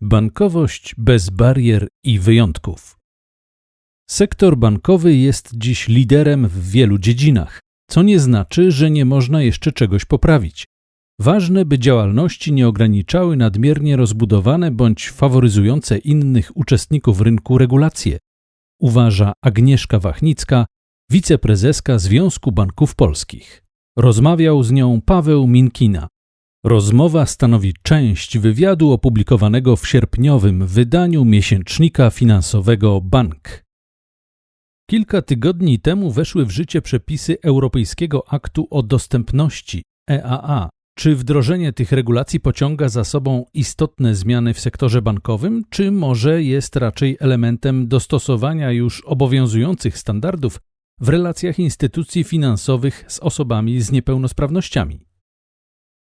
Bankowość bez barier i wyjątków. Sektor bankowy jest dziś liderem w wielu dziedzinach, co nie znaczy, że nie można jeszcze czegoś poprawić. Ważne, by działalności nie ograniczały nadmiernie rozbudowane bądź faworyzujące innych uczestników rynku regulacje, uważa Agnieszka Wachnicka, wiceprezeska Związku Banków Polskich. Rozmawiał z nią Paweł Minkina. Rozmowa stanowi część wywiadu opublikowanego w sierpniowym wydaniu miesięcznika finansowego Bank. Kilka tygodni temu weszły w życie przepisy Europejskiego Aktu o Dostępności EAA. Czy wdrożenie tych regulacji pociąga za sobą istotne zmiany w sektorze bankowym, czy może jest raczej elementem dostosowania już obowiązujących standardów w relacjach instytucji finansowych z osobami z niepełnosprawnościami?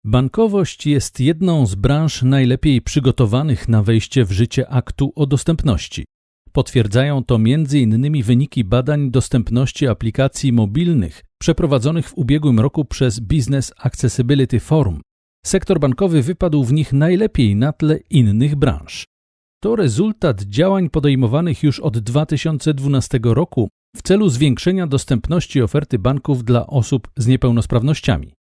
Bankowość jest jedną z branż najlepiej przygotowanych na wejście w życie aktu o dostępności. Potwierdzają to m.in. wyniki badań dostępności aplikacji mobilnych przeprowadzonych w ubiegłym roku przez Business Accessibility Forum. Sektor bankowy wypadł w nich najlepiej na tle innych branż. To rezultat działań podejmowanych już od 2012 roku w celu zwiększenia dostępności oferty banków dla osób z niepełnosprawnościami.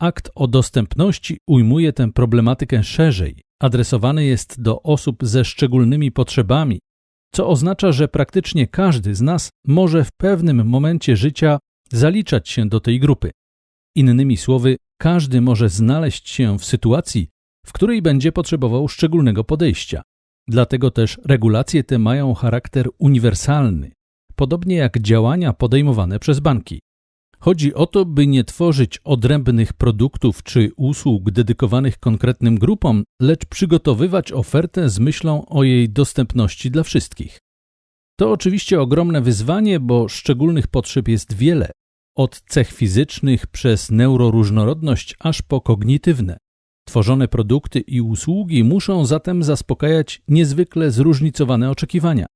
Akt o dostępności ujmuje tę problematykę szerzej, adresowany jest do osób ze szczególnymi potrzebami, co oznacza, że praktycznie każdy z nas może w pewnym momencie życia zaliczać się do tej grupy. Innymi słowy, każdy może znaleźć się w sytuacji, w której będzie potrzebował szczególnego podejścia. Dlatego też regulacje te mają charakter uniwersalny, podobnie jak działania podejmowane przez banki. Chodzi o to, by nie tworzyć odrębnych produktów czy usług dedykowanych konkretnym grupom, lecz przygotowywać ofertę z myślą o jej dostępności dla wszystkich. To oczywiście ogromne wyzwanie, bo szczególnych potrzeb jest wiele, od cech fizycznych przez neuroróżnorodność aż po kognitywne. Tworzone produkty i usługi muszą zatem zaspokajać niezwykle zróżnicowane oczekiwania.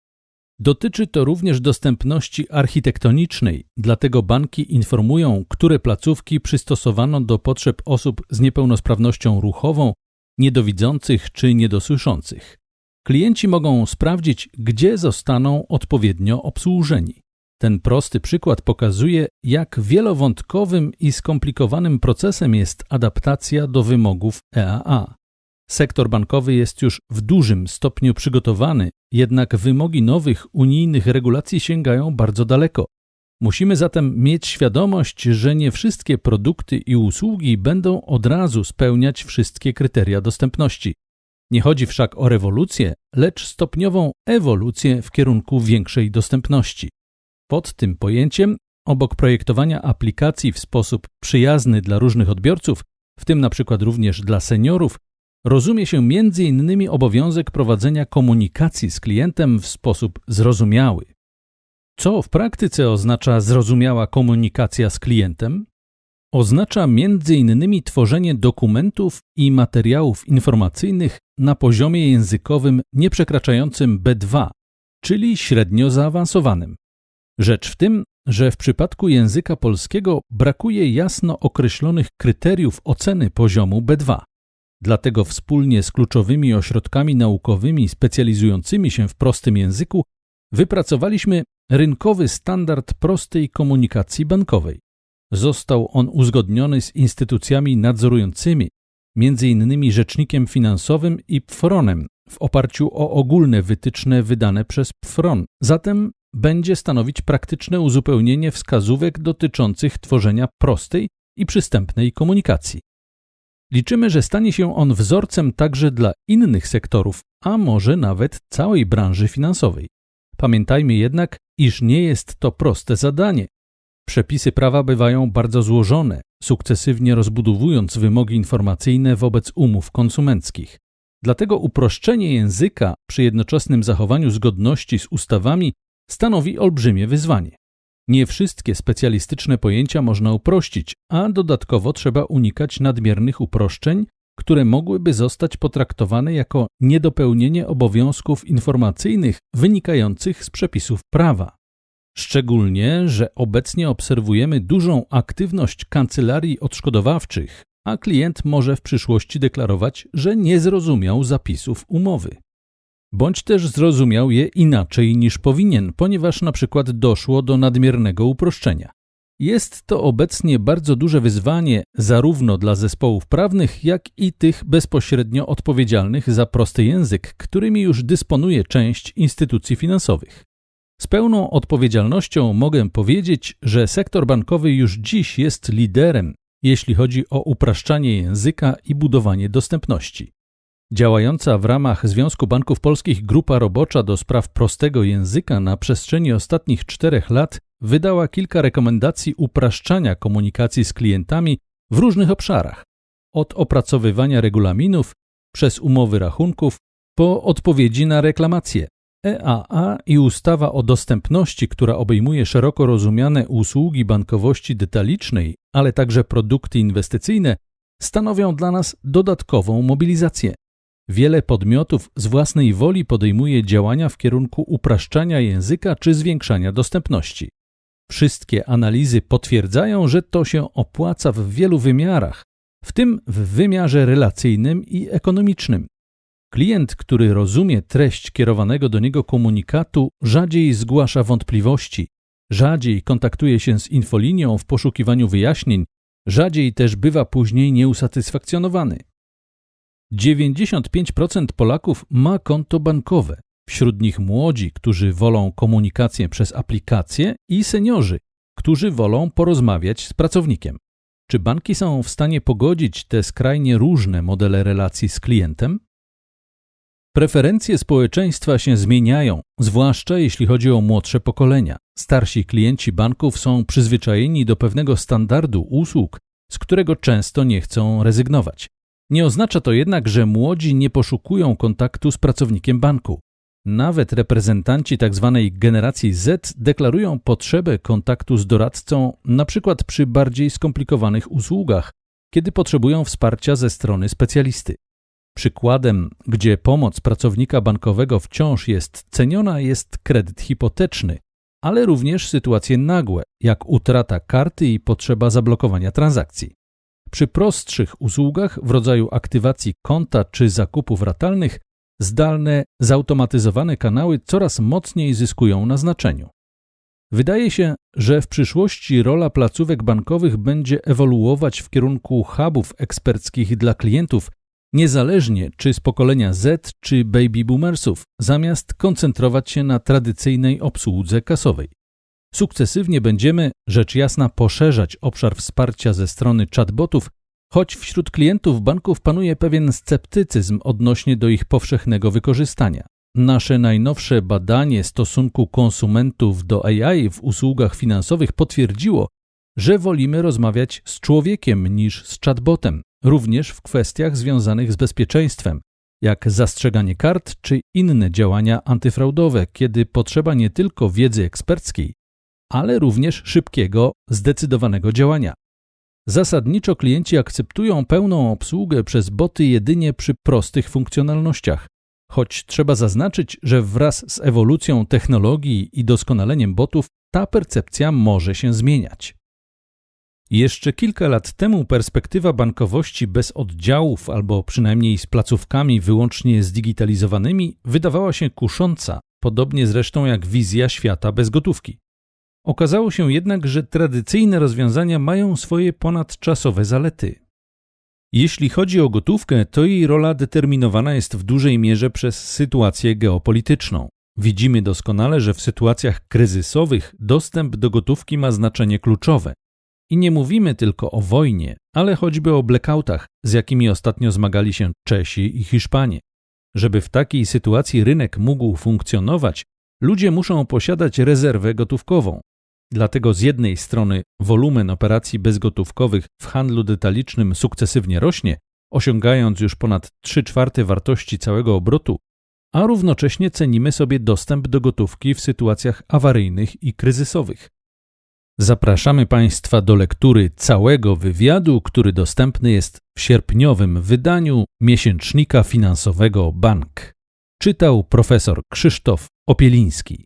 Dotyczy to również dostępności architektonicznej, dlatego banki informują, które placówki przystosowano do potrzeb osób z niepełnosprawnością ruchową, niedowidzących czy niedosłyszących. Klienci mogą sprawdzić, gdzie zostaną odpowiednio obsłużeni. Ten prosty przykład pokazuje, jak wielowątkowym i skomplikowanym procesem jest adaptacja do wymogów EAA. Sektor bankowy jest już w dużym stopniu przygotowany, jednak wymogi nowych unijnych regulacji sięgają bardzo daleko. Musimy zatem mieć świadomość, że nie wszystkie produkty i usługi będą od razu spełniać wszystkie kryteria dostępności. Nie chodzi wszak o rewolucję, lecz stopniową ewolucję w kierunku większej dostępności. Pod tym pojęciem, obok projektowania aplikacji w sposób przyjazny dla różnych odbiorców, w tym na przykład również dla seniorów, rozumie się m.in. obowiązek prowadzenia komunikacji z klientem w sposób zrozumiały. Co w praktyce oznacza zrozumiała komunikacja z klientem? Oznacza m.in. tworzenie dokumentów i materiałów informacyjnych na poziomie językowym nieprzekraczającym B2, czyli średnio zaawansowanym. Rzecz w tym, że w przypadku języka polskiego brakuje jasno określonych kryteriów oceny poziomu B2. Dlatego wspólnie z kluczowymi ośrodkami naukowymi specjalizującymi się w prostym języku wypracowaliśmy rynkowy standard prostej komunikacji bankowej. Został on uzgodniony z instytucjami nadzorującymi, m.in. Rzecznikiem Finansowym i PFRONem w oparciu o ogólne wytyczne wydane przez PFRON. Zatem będzie stanowić praktyczne uzupełnienie wskazówek dotyczących tworzenia prostej i przystępnej komunikacji. Liczymy, że stanie się on wzorcem także dla innych sektorów, a może nawet całej branży finansowej. Pamiętajmy jednak, iż nie jest to proste zadanie. Przepisy prawa bywają bardzo złożone, sukcesywnie rozbudowując wymogi informacyjne wobec umów konsumenckich. Dlatego uproszczenie języka przy jednoczesnym zachowaniu zgodności z ustawami stanowi olbrzymie wyzwanie. Nie wszystkie specjalistyczne pojęcia można uprościć, a dodatkowo trzeba unikać nadmiernych uproszczeń, które mogłyby zostać potraktowane jako niedopełnienie obowiązków informacyjnych wynikających z przepisów prawa. Szczególnie, że obecnie obserwujemy dużą aktywność kancelarii odszkodowawczych, a klient może w przyszłości deklarować, że nie zrozumiał zapisów umowy. Bądź też zrozumiał je inaczej niż powinien, ponieważ na przykład doszło do nadmiernego uproszczenia. Jest to obecnie bardzo duże wyzwanie zarówno dla zespołów prawnych, jak i tych bezpośrednio odpowiedzialnych za prosty język, którymi już dysponuje część instytucji finansowych. Z pełną odpowiedzialnością mogę powiedzieć, że sektor bankowy już dziś jest liderem, jeśli chodzi o upraszczanie języka i budowanie dostępności. Działająca w ramach Związku Banków Polskich Grupa Robocza do spraw prostego języka na przestrzeni ostatnich czterech lat wydała kilka rekomendacji upraszczania komunikacji z klientami w różnych obszarach, od opracowywania regulaminów, przez umowy rachunków, po odpowiedzi na reklamacje. EAA i ustawa o dostępności, która obejmuje szeroko rozumiane usługi bankowości detalicznej, ale także produkty inwestycyjne, stanowią dla nas dodatkową mobilizację. Wiele podmiotów z własnej woli podejmuje działania w kierunku upraszczania języka czy zwiększania dostępności. Wszystkie analizy potwierdzają, że to się opłaca w wielu wymiarach, w tym w wymiarze relacyjnym i ekonomicznym. Klient, który rozumie treść kierowanego do niego komunikatu, rzadziej zgłasza wątpliwości, rzadziej kontaktuje się z infolinią w poszukiwaniu wyjaśnień, rzadziej też bywa później nieusatysfakcjonowany. 95% Polaków ma konto bankowe, wśród nich młodzi, którzy wolą komunikację przez aplikacje i seniorzy, którzy wolą porozmawiać z pracownikiem. Czy banki są w stanie pogodzić te skrajnie różne modele relacji z klientem? Preferencje społeczeństwa się zmieniają, zwłaszcza jeśli chodzi o młodsze pokolenia. Starsi klienci banków są przyzwyczajeni do pewnego standardu usług, z którego często nie chcą rezygnować. Nie oznacza to jednak, że młodzi nie poszukują kontaktu z pracownikiem banku. Nawet reprezentanci tzw. Tak generacji Z deklarują potrzebę kontaktu z doradcą, np. przy bardziej skomplikowanych usługach, kiedy potrzebują wsparcia ze strony specjalisty. Przykładem, gdzie pomoc pracownika bankowego wciąż jest ceniona, jest kredyt hipoteczny, ale również sytuacje nagłe, jak utrata karty i potrzeba zablokowania transakcji. Przy prostszych usługach w rodzaju aktywacji konta czy zakupów ratalnych, zdalne, zautomatyzowane kanały coraz mocniej zyskują na znaczeniu. Wydaje się, że w przyszłości rola placówek bankowych będzie ewoluować w kierunku hubów eksperckich dla klientów, niezależnie czy z pokolenia Z czy baby boomersów, zamiast koncentrować się na tradycyjnej obsłudze kasowej. Sukcesywnie będziemy, rzecz jasna, poszerzać obszar wsparcia ze strony chatbotów, choć wśród klientów banków panuje pewien sceptycyzm odnośnie do ich powszechnego wykorzystania. Nasze najnowsze badanie stosunku konsumentów do AI w usługach finansowych potwierdziło, że wolimy rozmawiać z człowiekiem niż z chatbotem, również w kwestiach związanych z bezpieczeństwem, jak zastrzeganie kart czy inne działania antyfraudowe, kiedy potrzeba nie tylko wiedzy eksperckiej, ale również szybkiego, zdecydowanego działania. Zasadniczo klienci akceptują pełną obsługę przez boty jedynie przy prostych funkcjonalnościach, choć trzeba zaznaczyć, że wraz z ewolucją technologii i doskonaleniem botów ta percepcja może się zmieniać. Jeszcze kilka lat temu perspektywa bankowości bez oddziałów albo przynajmniej z placówkami wyłącznie zdigitalizowanymi wydawała się kusząca, podobnie zresztą jak wizja świata bez gotówki. Okazało się jednak, że tradycyjne rozwiązania mają swoje ponadczasowe zalety. Jeśli chodzi o gotówkę, to jej rola determinowana jest w dużej mierze przez sytuację geopolityczną. Widzimy doskonale, że w sytuacjach kryzysowych dostęp do gotówki ma znaczenie kluczowe. I nie mówimy tylko o wojnie, ale choćby o blackoutach, z jakimi ostatnio zmagali się Czesi i Hiszpanie. Żeby w takiej sytuacji rynek mógł funkcjonować, ludzie muszą posiadać rezerwę gotówkową. Dlatego z jednej strony wolumen operacji bezgotówkowych w handlu detalicznym sukcesywnie rośnie, osiągając już ponad 3 czwarte wartości całego obrotu, a równocześnie cenimy sobie dostęp do gotówki w sytuacjach awaryjnych i kryzysowych. Zapraszamy Państwa do lektury całego wywiadu, który dostępny jest w sierpniowym wydaniu miesięcznika finansowego Bank. Czytał profesor Krzysztof Opieliński.